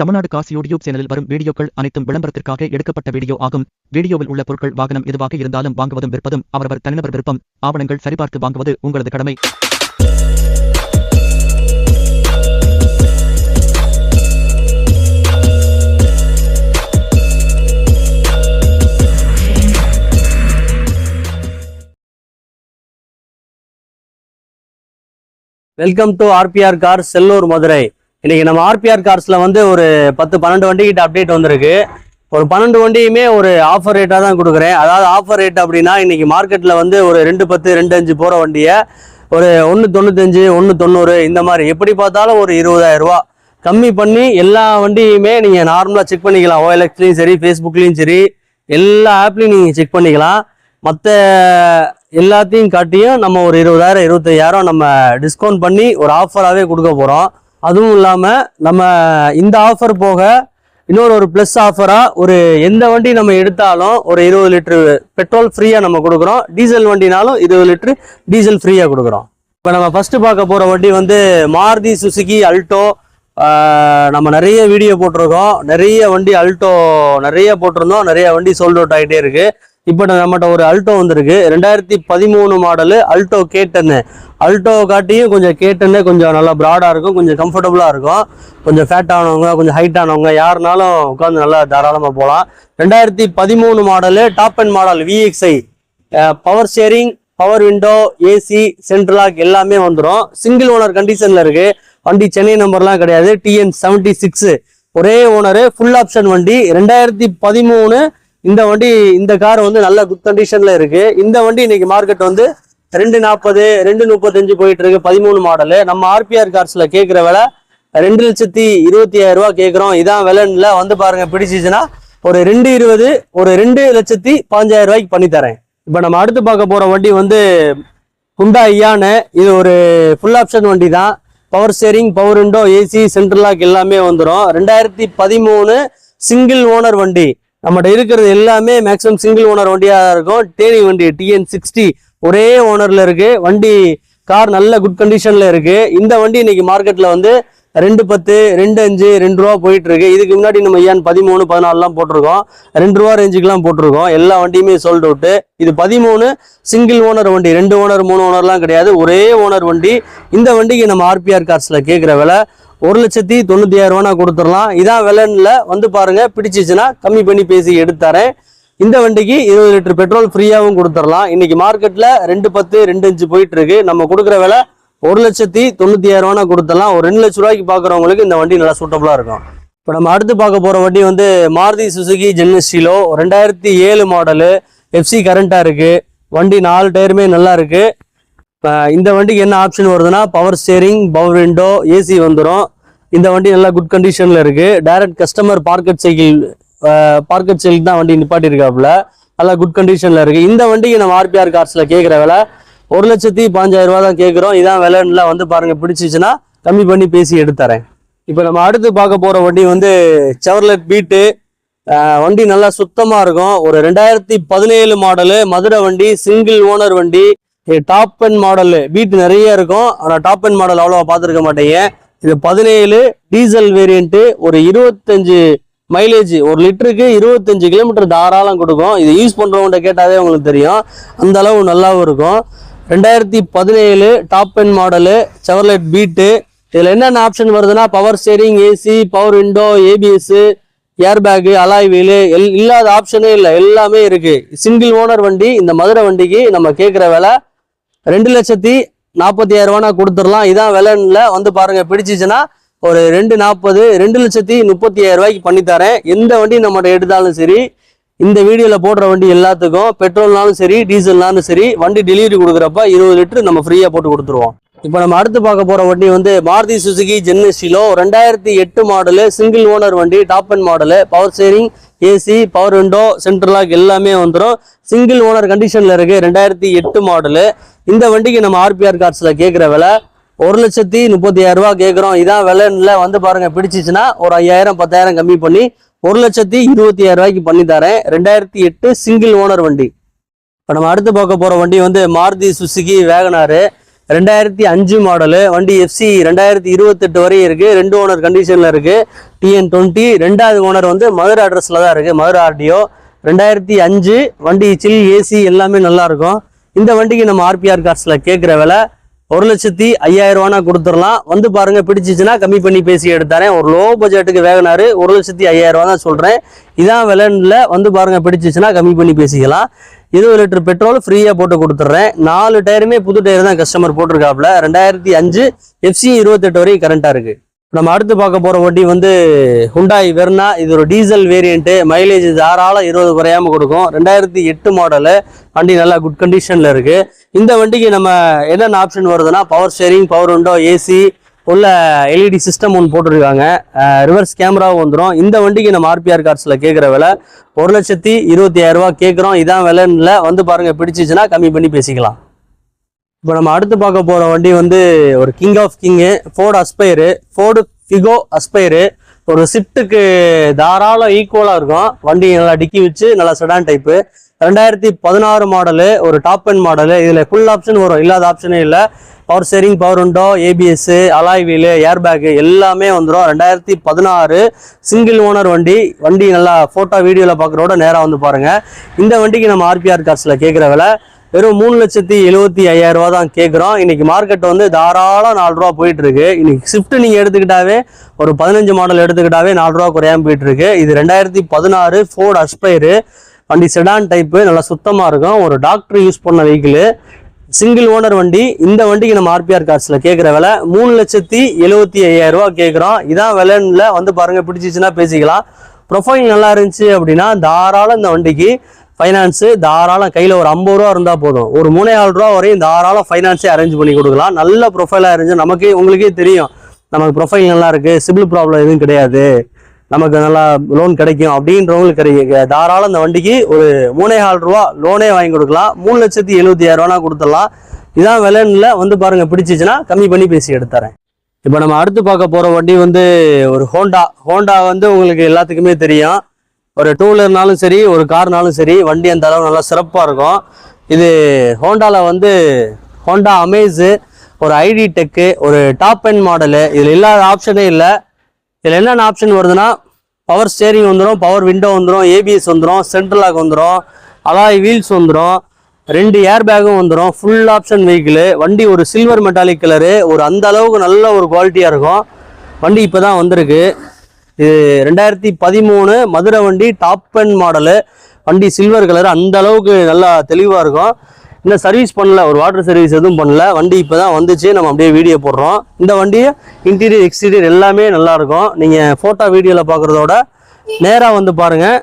Tamil Nadu Kashi YouTube சேனலில் வரும் வீடியோக்கள் அனைத்தும் விளம்பரத்திற்காக எடுக்கப்பட்ட வீடியோ ஆகும். வீடியோவில் உள்ள பொருட்கள் வாகனம் எதுவாக இருந்தாலும் வாங்குவதும் விற்பதும் அவரவர் தனிநபர் விருப்பம். ஆவணங்கள் சரிபார்த்து வாங்குவது உங்களது கடமை. Welcome to RPR car Sellur Madurai இன்னைக்கு நம்ம ஆர்பிஆர் கார்ஸ்ல வந்து ஒரு பத்து பன்னெண்டு வண்டி கிட்ட அப்டேட் வந்திருக்கு. ஒரு பன்னெண்டு வண்டியுமே ஒரு ஆஃபர் ரேட்டாக தான் கொடுக்குறேன். அதாவது ஆஃபர் ரேட் அப்படின்னா இன்னைக்கு மார்க்கெட்டில் வந்து ஒரு ரெண்டு பத்து ரெண்டு அஞ்சு போகிற வண்டியை ஒரு ஒன்று தொண்ணூத்தஞ்சு ஒன்று தொண்ணூறு இந்த மாதிரி எப்படி பார்த்தாலும் ஒரு இருபதாயிரம் ரூபா. கம்மி பண்ணி எல்லா வண்டியுமே நீங்கள் நார்மலாக செக் பண்ணிக்கலாம். ஓஎல்எக்ஸ்லையும் சரி ஃபேஸ்புக்லேயும் சரி எல்லா ஆப்லையும் நீங்கள் செக் பண்ணிக்கலாம். மற்ற எல்லாத்தையும் காட்டியும் நம்ம ஒரு இருபதாயிரம் இருபத்தையாயிரம் நம்ம டிஸ்கவுண்ட் பண்ணி ஒரு ஆஃபராகவே கொடுக்க போகிறோம் அதுவும் இல்லாமல் நம்ம இந்த ஆஃபர் போக இன்னொரு ஒரு ப்ளஸ் ஆஃபராக ஒரு எந்த வண்டி நம்ம எடுத்தாலும் ஒரு இருபது லிட்ரு பெட்ரோல் ஃப்ரீயாக நம்ம கொடுக்குறோம். டீசல் வண்டினாலும் இருபது லிட்ரு டீசல் ஃப்ரீயாக கொடுக்குறோம். இப்போ நம்ம ஃபஸ்ட்டு பார்க்க போகிற வண்டி வந்து மாருதி சுசுகி அல்டோ நம்ம நிறைய வீடியோ போட்டிருக்கோம். நிறைய வண்டி அல்டோ நிறைய போட்டிருந்தோம். நிறைய வண்டி சோல்ட் அவுட் ஆகிட்டே இருக்குது இப்போ நம்மகிட்ட ஒரு அல்டோ வந்திருக்கு. ரெண்டாயிரத்தி பதிமூணு மாடலு அல்டோ கேட்டன்னு அல்டோ காட்டியும் கொஞ்சம் கேட்டன்னு கொஞ்சம் நல்லா ப்ராடாக இருக்கும். கொஞ்சம் கம்ஃபர்டபுளாக இருக்கும். கொஞ்சம் ஃபேட் ஆனவங்க கொஞ்சம் ஹைட் ஆனவங்க யாருனாலும் உட்காந்து நல்லா தாராளமாக போகலாம் ரெண்டாயிரத்தி பதிமூணு model top end model VXI power steering power window AC central lock எல்லாமே வந்துடும் சிங்கிள் ஓனர் கண்டிஷனில் இருக்குது வண்டி சென்னை நம்பர்லாம் கிடையாது. டிஎன் செவன்டி சிக்ஸு ஒரே ஓனரு ஃபுல் ஆப்ஷன் வண்டி. ரெண்டாயிரத்தி பதிமூணு இந்த வண்டி இந்த கார் வந்து நல்ல குட் கண்டிஷன்ல இருக்கு. இந்த வண்டி இன்னைக்கு மார்க்கெட் வந்து ரெண்டு நாற்பது ரெண்டு முப்பத்தஞ்சு போயிட்டு இருக்கு. பதிமூணு மாடலு நம்ம ஆர்பிஆர் கார்ஸ்ல கேட்குற விலை ரெண்டு லட்சத்தி இருபத்தி ஆயிரம் ரூபா கேட்குறோம் இதான் விலைன்ல வந்து பாருங்க பிடிச்சிச்சுன்னா ஒரு ரெண்டு இருபது ஒரு ரெண்டு லட்சத்தி பாஞ்சாயிரம் ரூபாய்க்கு பண்ணி தரேன். இப்போ நம்ம அடுத்து பார்க்க போற வண்டி வந்து குண்டா ஐயானு இது ஒரு ஃபுல் ஆப்ஷன் வண்டி தான். Power steering power window AC central lock எல்லாமே வந்துடும் ரெண்டாயிரத்தி பதிமூணு சிங்கிள் ஓனர் வண்டி. நம்மகிட்ட இருக்கிறது எல்லாமே மேக்ஸிமம் சிங்கிள் ஓனர் வண்டியாக தான் இருக்கும். டேனி வண்டி டிஎன் சிக்ஸ்டி ஒரே ஓனரில் இருக்குது வண்டி கார் நல்ல குட் கண்டிஷனில் இருக்குது இந்த வண்டி இன்றைக்கி மார்க்கெட்டில் வந்து ரெண்டு பத்து ரெண்டு அஞ்சு ரெண்டு ரூபா போயிட்டு இருக்கு இதுக்கு முன்னாடி நம்ம ஏன் பதிமூணு பதினாலுலாம் போட்டிருக்கோம். ரெண்டு ரூபா ரேஞ்சுக்குலாம் போட்டிருக்கோம். எல்லா வண்டியுமே சோல்ட் அவுட்டு இது பதிமூணு சிங்கிள் ஓனர் வண்டி. ரெண்டு ஓனர் மூணு ஓனர்லாம் கிடையாது. ஒரே ஓனர் வண்டி. இந்த வண்டிக்கு நம்ம ஆர்பிஆர் கார்ஸில் கேட்குற விலை ஒரு லட்சத்தி தொண்ணூற்றி ஆயிரம் கொடுத்துடலாம். இதான் விலைன்ல வந்து பாருங்கள் பிடிச்சிச்சுன்னா கம்மி பண்ணி பேசி எடுத்துறேன் இந்த வண்டிக்கு இருபது லிட்டர் பெட்ரோல் ஃப்ரீயாகவும் கொடுத்துடலாம். இன்னைக்கு மார்க்கெட்டில் ரெண்டு பத்து ரெண்டு அஞ்சு போயிட்டு இருக்கு நம்ம கொடுக்குற விலை ஒரு லட்சத்தி தொண்ணூத்தி ஆயிரம் ரூபா ஒரு ரெண்டு லட்ச ரூபாய்க்கு பாக்குறவங்களுக்கு இந்த வண்டி நல்லா சூட்டபுளா இருக்கும். இப்போ நம்ம அடுத்து பார்க்க போற வண்டி வந்து மாருதி சுசுகி ஜென்னஸ்டிலோ ரெண்டாயிரத்தி ஏழு மாடலு எஃப்சி கரண்டா இருக்கு. வண்டி நாலு டயருமே நல்லா இருக்கு. இந்த வண்டிக்கு என்ன ஆப்ஷன் வருதுன்னா power steering power window AC வந்துடும் இந்த வண்டி நல்லா குட் கண்டிஷன்ல இருக்கு. Direct customer parked cycle parked cycle தான் வண்டி நிப்பாட்டி இருக்காப்புல நல்லா குட் கண்டிஷன்ல இருக்கு. இந்த வண்டிக்கு நம்ம ஆர்பிஆர் கார்ஸ்ல கேட்குற வேலை ஒரு லட்சத்தி பாஞ்சாயிரம் ரூபா தான் கேட்குறோம் இதான் விலைன்னா வந்து பாருங்க பிடிச்சிச்சுன்னா கம்மி பண்ணி பேசி எடுத்துறேன். இப்போ நம்ம அடுத்து பார்க்க போகிற வண்டி வந்து செவர்லெட் பீட்டு வண்டி நல்லா சுத்தமாக இருக்கும். ஒரு ரெண்டாயிரத்தி பதினேழு மாடலு மதுரை வண்டி சிங்கிள் ஓனர் வண்டி. டாப் அண்ட் மாடலு பீட் நிறைய இருக்கும். ஆனால் டாப் அண்ட் மாடல் அவ்வளோவா பார்த்துருக்க மாட்டேங்க இது பதினேழு டீசல் வேரியண்ட்டு ஒரு இருபத்தஞ்சு மைலேஜ் ஒரு லிட்டருக்கு இருபத்தஞ்சு கிலோமீட்டர் தாராளம் கொடுக்கும். இது யூஸ் பண்ணுறவங்கள்ட்ட கேட்டாவே உங்களுக்கு தெரியும். அந்த அளவு நல்லாவும் இருக்கும். ரெண்டாயிரத்தி பதினேழு top end model Chevrolet Beat. இதில் என்னென்ன ஆப்ஷன் வருதுன்னா power steering AC power window ABS air bag alloy wheel L இல்லாத ஆப்ஷனே இல்லை. எல்லாமே இருக்குது சிங்கிள் ஓனர் வண்டி இந்த மதுரை வண்டிக்கு நம்ம கேட்குற விலை ரெண்டு லட்சத்தி நாற்பத்தி ஆயிரரூவானா கொடுத்துடலாம். இதான் விலைன்ல வந்து பாருங்கள் பிடிச்சிச்சுன்னா ஒரு ரெண்டு நாற்பது ரெண்டு லட்சத்தி முப்பத்தி ஆயிரம் ரூபாய்க்கு எந்த வண்டி நம்மகிட்ட எடுத்தாலும் சரி இந்த வீடியோவில் போடுற வண்டி எல்லாத்துக்கும் பெட்ரோல்னாலும் சரி டீசல்னாலும் சரி வண்டி டெலிவரி கொடுக்குறப்ப இருபது லிட்டர் நம்ம ஃப்ரீயாக போட்டு கொடுத்துருவோம். இப்போ நம்ம அடுத்து பார்க்க போகிற வண்டி வந்து மாருதி சுசுகி ஜென்னஸ்டிலோ ரெண்டாயிரத்தி எட்டு மாடலு சிங்கிள் ஓனர் வண்டி top end model power steering AC power window central lock எல்லாமே வந்துடும் சிங்கிள் ஓனர் கண்டிஷனில் இருக்குது ரெண்டாயிரத்தி எட்டு மாடலு இந்த வண்டிக்கு நம்ம ஆர்பிஆர் கார்ட்ஸில் கேட்குற விலை ஒரு லட்சத்தி முப்பத்தி ஆயிரம் கேட்குறோம் இதான் விலைன்ல வந்து பாருங்கள் பிடிச்சிச்சுன்னா ஒரு ஐயாயிரம் பத்தாயிரம் கம்மி பண்ணி ஒரு லட்சத்தி இருபத்தி ஆயிரம் ரூபாய்க்கு பண்ணி தரேன். ரெண்டாயிரத்தி எட்டு சிங்கிள் ஓனர் வண்டி. இப்போ நம்ம அடுத்து பார்க்க போகிற வண்டி வந்து மாருதி சுசுகி வேகனாரு. ரெண்டாயிரத்தி அஞ்சு மாடலு வண்டி எஃப்சி ரெண்டாயிரத்தி இருபத்தெட்டு வரையும் இருக்குது ரெண்டு ஓனர் கண்டிஷனில் இருக்குது டிஎன் டுவெண்ட்டி ரெண்டாவது ஓனர் வந்து மதுரை அட்ரஸில் தான் இருக்குது மதுரை ஆர்டிஓ ரெண்டாயிரத்தி அஞ்சு வண்டி சில் ஏசி எல்லாமே நல்லா இருக்கும். இந்த வண்டிக்கு நம்ம ஆர்பிஆர் கார்ஸில் கேட்குற விலை ஒரு லட்சத்தி ஐயாயிரம் ரூபானா கொடுத்துடலாம். வந்து பாருங்க பிடிச்சிச்சுன்னா கம்மி பண்ணி பேசி எடுத்தாரேன் ஒரு லோ பட்ஜெட்டுக்கு வேகனாரு ஒரு லட்சத்தி ஐயாயிரம் ரூபா தான் சொல்றேன். இதான் விலன்ல வந்து பாருங்க பிடிச்சிச்சுன்னா கம்மி பண்ணி பேசிக்கலாம். இருபது லிட்டர் பெட்ரோல் ஃப்ரீயா போட்டு கொடுத்துட்றேன் நாலு டயருமே புது டயர் தான் கஸ்டமர் போட்டிருக்காப்ல ரெண்டாயிரத்தி அஞ்சு எஃப்சி இருபத்தெட்டு வரைக்கும் கரண்டா இருக்கு. நம்ம அடுத்து பார்க்க போகிற வண்டி வந்து ஹுண்டாய் வெர்னா இது ஒரு டீசல் வேரியண்ட்டு மைலேஜ் தாராளம் இருபது குறையாம கொடுக்கும். ரெண்டாயிரத்தி எட்டு மாடலு வண்டி நல்லா குட் கண்டிஷனில் இருக்குது இந்த வண்டிக்கு நம்ம என்னென்ன ஆப்ஷன் வருதுன்னா power steering power window AC உள்ள எல்இடி சிஸ்டம் ஒன்று போட்டிருக்காங்க. ரிவர்ஸ் கேமராவும் வந்துடும் இந்த வண்டிக்கு நம்ம ஆர்பிஆர் கார்ஸில் கேட்குற விலை ஒரு லட்சத்தி இருபத்தி ஆயிரம் கேட்குறோம் இதான் விலைன்னு வந்து பாருங்கள் பிடிச்சிச்சுன்னா கம்மி பண்ணி பேசிக்கலாம். இப்போ நம்ம அடுத்து பார்க்க போகிற வண்டி வந்து ஒரு king of king Ford Aspire Ford Figo Aspire ஒரு ஷிஃப்ட்டுக்கு தாராளம் ஈக்குவலாக இருக்கும். வண்டி நல்லா டிக்கி வச்சு நல்லா செடான் டைப்பு ரெண்டாயிரத்தி பதினாறு மாடலு ஒரு டாப் அண்ட் மாடலு இதில் ஃபுல் ஆப்ஷன் வரும். இல்லாத ஆப்ஷனே இல்லை. Power steering power window ABS alloy wheel air bag எல்லாமே வந்துடும் ரெண்டாயிரத்தி பதினாறு சிங்கிள் ஓனர் வண்டி. வண்டி நல்லா ஃபோட்டோ வீடியோவில் பார்க்குறோட நேராக வந்து பாருங்கள் இந்த வண்டிக்கு நம்ம ஆர்பிஆர் கார்ஸில் கேட்குற விலை வெறும் மூணு லட்சத்தி எழுபத்தி ஐயாயிரம் ரூபா தான் கேட்குறோம் இன்னைக்கு மார்க்கெட் வந்து தாராளம் நாலு ரூபா போயிட்டு இருக்கு இன்னைக்கு ஷிஃப்ட் நீங்கள் எடுத்துக்கிட்டாவே ஒரு பதினஞ்சு மாடல் எடுத்துக்கிட்டாவே நாலு ரூபா குறையாம போயிட்டு இருக்கு இது ரெண்டாயிரத்தி பதினாறு ஃபோர்ட் அஸ்பைரு வண்டி செடான் டைப்பு நல்லா சுத்தமாக இருக்கும். ஒரு டாக்டர் யூஸ் பண்ண வெஹிக்கிள் சிங்கிள் ஓனர் வண்டி. இந்த வண்டிக்கு நம்ம ஆர்பிஆர் கார்ஸில் கேட்குற விலை மூணு லட்சத்தி எழுபத்தி ஐயாயிரம் ரூபா கேட்குறோம் இதான் விலைன்னு வந்து பாருங்கள் பிடிச்சிச்சுன்னா பேசிக்கலாம். ப்ரொஃபைல் நல்லா இருந்துச்சு அப்படின்னா தாராளம் இந்த வண்டிக்கு ஃபைனான்ஸு தாராளம் கையில் ஒரு ஐம்பது ரூபா இருந்தால் போதும். ஒரு மூணே ஆறு ரூபா வரையும் தாராளம் ஃபைனான்ஸே அரேஞ்ச் பண்ணி கொடுக்கலாம். நல்ல ப்ரொஃபைலாக இருந்துச்சு நமக்கே உங்களுக்கே தெரியும். நமக்கு ப்ரொஃபைல் நல்லா இருக்குது சிபில் ப்ராப்ளம் எதுவும் கிடையாது. நமக்கு நல்லா லோன் கிடைக்கும் அப்படின்றவங்களுக்கு கிடைக்கும் தாராளம் இந்த வண்டிக்கு ஒரு மூணே ஆறு ரூபா லோனே வாங்கி கொடுக்கலாம். மூணு லட்சத்தி எழுபத்தி ஆயிரரூவானா கொடுத்துடலாம். இதான் விலைன்னுல வந்து பாருங்கள் பிடிச்சிச்சுன்னா கம்மி பண்ணி பேசி எடுத்துறேன். இப்போ நம்ம அடுத்து பார்க்க போகிற வண்டி வந்து ஒரு ஹோண்டா ஹோண்டா வந்து உங்களுக்கு எல்லாத்துக்குமே தெரியும். ஒரு டூ வீலர்னாலும் சரி ஒரு கார்னாலும் சரி வண்டி அந்த அளவு நல்லா சிறப்பாக இருக்கும். இது ஹோண்டாவில் வந்து ஹோண்டா அமேஸு ஒரு ஐடி டெக்கு ஒரு டாப் அண்ட் மாடலு இதில் இல்லாத ஆப்ஷனே இல்லை. இதில் என்னென்ன ஆப்ஷன் வருதுன்னா பவர் ஸ்டேரிங் வந்துடும் பவர் விண்டோ வந்துடும் ஏபிஎஸ் வந்துடும் சென்ட்ரல் லாக் வந்துடும் அலாய் வீல்ஸ் வந்துடும் ரெண்டு ஏர் பேக்கும் வந்துடும் ஃபுல் ஆப்ஷன் வெஹிக்கிள் வண்டி ஒரு சில்வர் மெட்டாலிக் கலரு ஒரு அந்த அளவுக்கு நல்ல ஒரு குவாலிட்டியாக இருக்கும். வண்டி இப்போ தான் வந்திருக்கு. இது ரெண்டாயிரத்தி பதிமூணு மதுரை வண்டி டாப் அண்ட் மாடலு வண்டி சில்வர் கலர் அந்த அளவுக்கு நல்லா தெளிவாக இருக்கும். இன்னும் சர்வீஸ் பண்ணல. ஒரு வாட்டர் சர்வீஸ் எதுவும் பண்ணல. வண்டி இப்போ தான் வந்துச்சு. நம்ம அப்படியே வீடியோ போடுறோம். இந்த வண்டியும் இன்டீரியர் எக்ஸ்டீரியர் எல்லாமே நல்லாயிருக்கும் நீங்கள் ஃபோட்டோ வீடியோவில் பார்க்குறதோட நேராக வந்து பாருங்கள்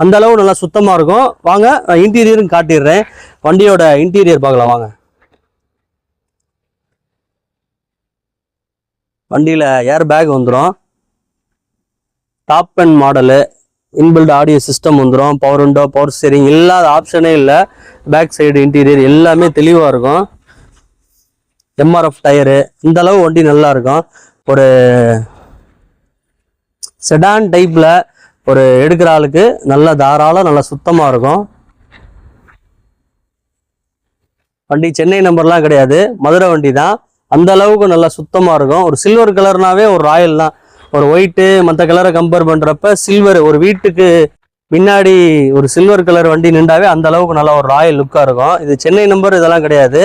அந்த அளவு நல்லா சுத்தமாக இருக்கும். வாங்க நான் இன்டீரியரும் காட்டிடுறேன். வண்டியோட இன்டீரியர் பார்க்கலாம். வாங்க. வண்டியில் ஏர் பேக் வந்துடும் top end model inbuilt audio system வந்துடும் பவர் விண்டோ பவர் ஸ்டேரிங் இல்லாத ஆப்ஷனே இல்லை. பேக் சைடு இன்டீரியர் எல்லாமே தெளிவாக இருக்கும். எம்ஆர்எஃப் டயரு இந்த அளவு வண்டி நல்லா இருக்கும். ஒரு செடான் டைப்பில் ஒரு எடுக்கிற ஆளுக்கு நல்ல தாராளம் நல்லா சுத்தமாக இருக்கும். வண்டி சென்னை நம்பர்லாம் கிடையாது. மதுரை வண்டி தான். அந்த அளவுக்கு நல்லா சுத்தமாக இருக்கும். ஒரு சில்வர் கலர்னாவே ஒரு ராயல் தான். ஒரு ஒயிட்டு மற்ற கலரை கம்பேர் பண்ணுறப்ப சில்வர் ஒரு வீட்டுக்கு முன்னாடி ஒரு சில்வர் கலர் வண்டி நின்றாவே அந்த அளவுக்கு நல்லா ஒரு ராயல் லுக்காக இருக்கும். இது சென்னை நம்பர் இதெல்லாம் கிடையாது.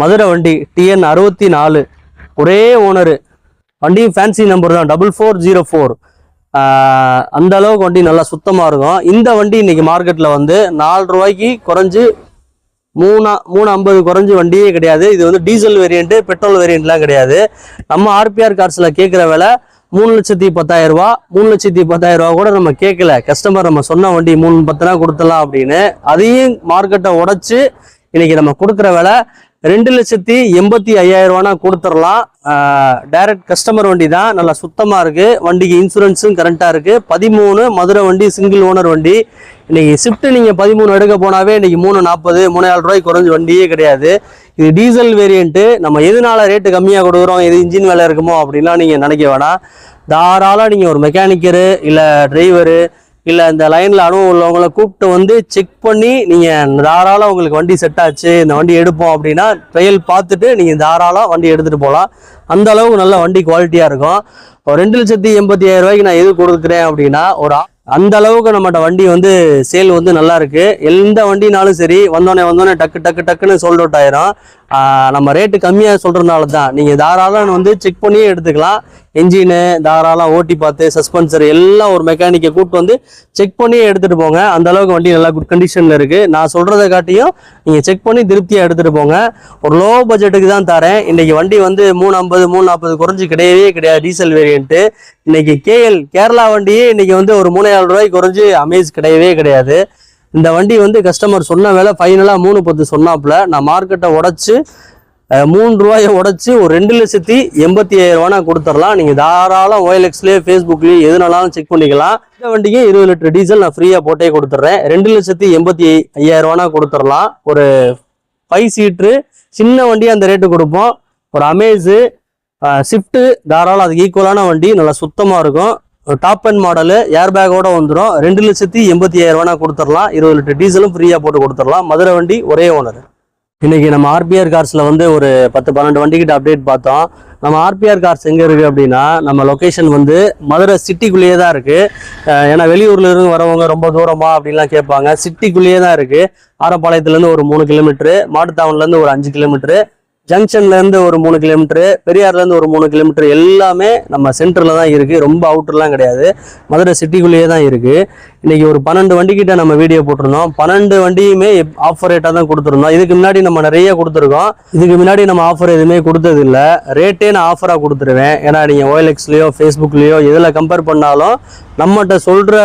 மதுரை வண்டி டிஎன் அறுபத்தி நாலு. ஒரே ஓனரு வண்டியும் ஃபேன்சி நம்பர் தான் டபுள் ஃபோர் ஜீரோ ஃபோர் அந்த அளவுக்கு வண்டி நல்லா சுத்தமாக இருக்கும். இந்த வண்டி இன்னைக்கு மார்க்கெட்டில் வந்து நாலு ரூபாய்க்கு குறைஞ்சி மூணா மூணு ஐம்பது குறைஞ்சி வண்டியே கிடையாது. இது வந்து டீசல் வேரியண்ட்டு பெட்ரோல் வேரியண்ட்லாம் கிடையாது. நம்ம ஆர்பிஆர் கார்ஸில் கேட்குற விலை மூணு லட்சத்தி பத்தாயிரம் ரூபா மூணு லட்சத்தி பத்தாயிரம் ரூபா கூட நம்ம கேட்கல. கஸ்டமர் நம்ம சொன்ன வண்டி மூணு பத்துனா கொடுத்தலாம் அப்படின்னு. அதையும் மார்க்கெட்டை உடைச்சு இன்னைக்கு நம்ம கொடுக்குற விலை ரெண்டு லட்சத்தி எண்பத்தி ஐயாயிரம் ரூபானா கொடுத்துடலாம். டைரக்ட் கஸ்டமர் வண்டி தான் நல்லா சுத்தமாக இருக்குது வண்டிக்கு இன்சூரன்ஸும் கரண்ட்டாக இருக்குது பதிமூணு மதுரை வண்டி சிங்கிள் ஓனர் வண்டி. இன்றைக்கி ஷிஃப்ட்டு நீங்கள் பதிமூணு எடுக்க போனாவே இன்றைக்கி மூணு நாற்பது மூணு ஏழு ரூபாய்க்கு குறைஞ்ச வண்டியே கிடையாது. இது டீசல் வேரியண்ட்டு நம்ம எதனால ரேட்டு கம்மியாக கொடுக்குறோம் எது இன்ஜின் வேலை இருக்குமோ அப்படின்லாம் நீங்கள் நினைக்க வேணாம். தாராளம் நீங்கள் ஒரு மெக்கானிக்கரு இல்லை டிரைவரு இல்லை இந்த லைனில் அனுபவம் உள்ளவங்களை கூப்பிட்டு வந்து செக் பண்ணி நீங்கள் தாராளம் உங்களுக்கு வண்டி செட் ஆச்சு இந்த வண்டி எடுப்போம் அப்படின்னா ட்ரையல் பார்த்துட்டு நீங்கள் தாராளம் வண்டி எடுத்துகிட்டு போகலாம் அந்த அளவுக்கு நல்ல வண்டி குவாலிட்டியாக இருக்கும். ஒரு ரெண்டு லட்சத்தி எண்பத்தி ஆயிரம் ரூபாய்க்கு நான் எது கொடுக்குறேன் அப்படின்னா ஒரு அந்த அளவுக்கு நம்மகிட்ட வண்டி வந்து சேல் வந்து நல்லா இருக்கு. எந்த வண்டினாலும் சரி வந்தோடனே வந்தோடனே டக்கு டக்கு டக்குன்னு சோல்ட் அவுட் ஆயிரும். நம்ம ரேட்டு கம்மியாக சொல்கிறதுனால தான். நீங்கள் தாராளம் வந்து செக் பண்ணியே எடுத்துக்கலாம். என்ஜினு தாராளம் ஓட்டி பார்த்து சஸ்பென்சர் எல்லாம் ஒரு மெக்கானிக்கை கூப்பிட்டு வந்து செக் பண்ணியே எடுத்துகிட்டு போங்க. அந்த அளவுக்கு வண்டி நல்லா குட் கண்டிஷனில் இருக்குது நான் சொல்கிறத காட்டியும் நீங்கள் செக் பண்ணி திருப்தியாக எடுத்துகிட்டு போங்க. ஒரு லோ பட்ஜெட்டுக்கு தான் தரேன். இன்றைக்கி வண்டி வந்து மூணு ஐம்பது மூணு நாற்பது குறைஞ்சி கிடையவே கிடையாது. டீசல் வேரியண்ட்டு இன்றைக்கி கேஎல் கேரளா வண்டியே இன்றைக்கி வந்து ஒரு மூணாயிரம் ரூபாய்க்கு குறைஞ்சி அமேஸ் கிடையவே கிடையாது. இந்த வண்டி வந்து கஸ்டமர் சொன்ன வேலை ஃபைனலாக மூணு பத்து சொன்னாப்புல. நான் மார்க்கெட்டை உடச்சி மூணு ரூபாயை உடச்சி ஒரு ரெண்டு லட்சத்தி எண்பத்தி ஐயாயிரரூவானா கொடுத்துடலாம். நீங்கள் தாராளம் ஓஎல்எக்ஸ்லேயே ஃபேஸ்புக்லேயே எதுனாலும் செக் பண்ணிக்கலாம். இந்த வண்டிக்கு இருபது லிட்டர் டீசல் நான் ஃப்ரீயாக போட்டே கொடுத்துட்றேன். ரெண்டு லட்சத்தி எண்பத்தி ஐயாயிரம் கொடுத்துடலாம். ஒரு ஃபைவ் சீட்ரு சின்ன வண்டியாக அந்த ரேட்டு கொடுப்போம். ஒரு அமேஸு ஷிஃப்ட்டு தாராளம் அதுக்கு ஈக்குவலான வண்டி நல்லா சுத்தமாக இருக்கும். டாப் அண்ட் மாடலு ஏர் பேக்கோட வந்துடும் ரெண்டு லட்சத்தி எண்பத்தி ஐயாயிரம் கொடுத்துடலாம். இருபது லிட்டர் டீசலும் ஃப்ரீயாக போட்டு கொடுத்துடலாம். மதுரை வண்டி ஒரே ஓனர் இன்றைக்கி நம்ம ஆர்பிஆர் கார்ஸில் வந்து ஒரு பத்து பன்னெண்டு வண்டிக்கிட்ட அப்டேட் பார்த்தோம். நம்ம ஆர்பிஆர் கார்ஸ் எங்கே இருக்குது அப்படின்னா நம்ம லொக்கேஷன் வந்து மதுரை சிட்டிக்குள்ளேயே தான் இருக்குது ஏன்னா வெளியூர்லேருந்து வரவங்க ரொம்ப தூரமாக அப்படின்லாம் கேட்பாங்க. சிட்டிக்குள்ளேயே தான் இருக்குது ஆரப்பாளையத்துலேருந்து ஒரு மூணு கிலோமீட்ரு மாட்டுத்தாவன்லேருந்து ஒரு அஞ்சு கிலோமீட்ரு ஜங்ஷன்லேருந்து ஒரு மூணு கிலோமீட்டரு பெரியார்லேருந்து ஒரு மூணு கிலோமீட்டர் எல்லாமே நம்ம சென்டரில் தான் இருக்குது ரொம்ப அவுட்டர்லாம் கிடையாது. மதுரை சிட்டிக்குள்ளேயே தான் இருக்குது இன்னைக்கு ஒரு பன்னெண்டு வண்டிக்கிட்ட நம்ம வீடியோ போட்டிருந்தோம். பன்னெண்டு வண்டியுமே ஆஃபர் ரேட்டாக தான் கொடுத்துருந்தோம். இதுக்கு முன்னாடி நம்ம நிறைய கொடுத்துருக்கோம். இதுக்கு முன்னாடி நம்ம ஆஃபர் எதுவுமே கொடுத்ததில்ல. ரேட்டே நான் ஆஃபராக கொடுத்துருவேன். ஏன்னா நீங்கள் ஓஎல்எக்ஸ்லேயோ ஃபேஸ்புக்லேயோ இதில் கம்பேர் பண்ணாலும் நம்மகிட்ட சொல்கிற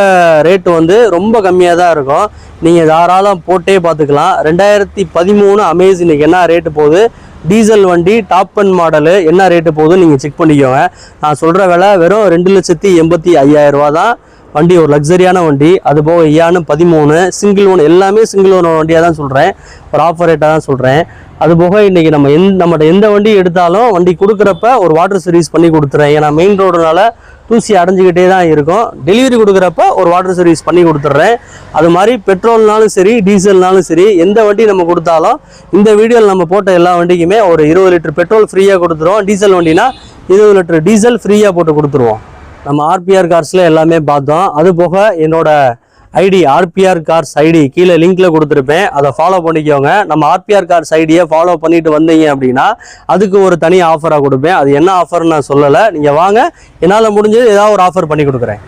ரேட்டு வந்து ரொம்ப கம்மியாக தான் இருக்கும். நீங்கள் தாராளம் போட்டே பார்த்துக்கலாம். ரெண்டாயிரத்தி பதிமூணு அமேஸ் இன்றைக்கி என்ன ரேட்டு போகுது? டீசல் வண்டி டாப் அண்ட் மாடலு என்ன ரேட்டு போகுதுன்னு நீங்கள் செக் பண்ணிக்கோங்க. நான் சொல்கிற விலை வெறும் ரெண்டு லட்சத்தி எண்பத்தி ஐயாயிரம் ரூபா தான். வண்டி ஒரு லக்ஸரியான வண்டி அது போக ஐயானு பதிமூணு சிங்கிள் ஓன் எல்லாமே சிங்கிள் ஓன் வண்டியாக தான் சொல்கிறேன் ஒரு ஆஃபர் ரேட்டாக தான் சொல்கிறேன் அது போக இன்றைக்கி நம்ம எந் நம்மகிட்ட எந்த வண்டி எடுத்தாலும் வண்டி கொடுக்குறப்ப ஒரு வாட்டர் சர்வீஸ் பண்ணி கொடுத்துறேன். ஏன்னா மெயின் ரோடுனால தூசி அடைஞ்சிக்கிட்டே தான் இருக்கும். டெலிவரி கொடுக்குறப்ப ஒரு வாட்டர் சர்வீஸ் பண்ணி கொடுத்துட்றேன் அது மாதிரி பெட்ரோல்னாலும் சரி டீசல்னாலும் சரி எந்த வண்டி நம்ம கொடுத்தாலும் இந்த வீடியோவில் நம்ம போட்ட எல்லா வண்டிக்குமே ஒரு இருபது லிட்டர் பெட்ரோல் ஃப்ரீயாக கொடுத்துருவோம். டீசல் வண்டினா இருபது லிட்டர் டீசல் ஃப்ரீயாக போட்டு கொடுத்துருவோம். நம்ம ஆர்பிஆர் கார்ஸில் எல்லாமே பார்த்தோம். அது போக என்னோட ஐடி ஆர்பிஆர் கார்ஸ் ஐடி கீழே லிங்க்ல கொடுத்துருப்பேன். அதை ஃபாலோ பண்ணிக்கோங்க. நம்ம ஆர்பிஆர் கார்ஸ் ஐடியை ஃபாலோ பண்ணிட்டு வந்தீங்க அப்படின்னா அதுக்கு ஒரு தனி ஆஃபராக கொடுப்பேன். அது என்ன ஆஃபர்னு நான் சொல்லலை. நீங்கள் வாங்க. என்னால் முடிஞ்சது ஏதாவது ஒரு ஆஃபர் பண்ணி கொடுக்குறேன்.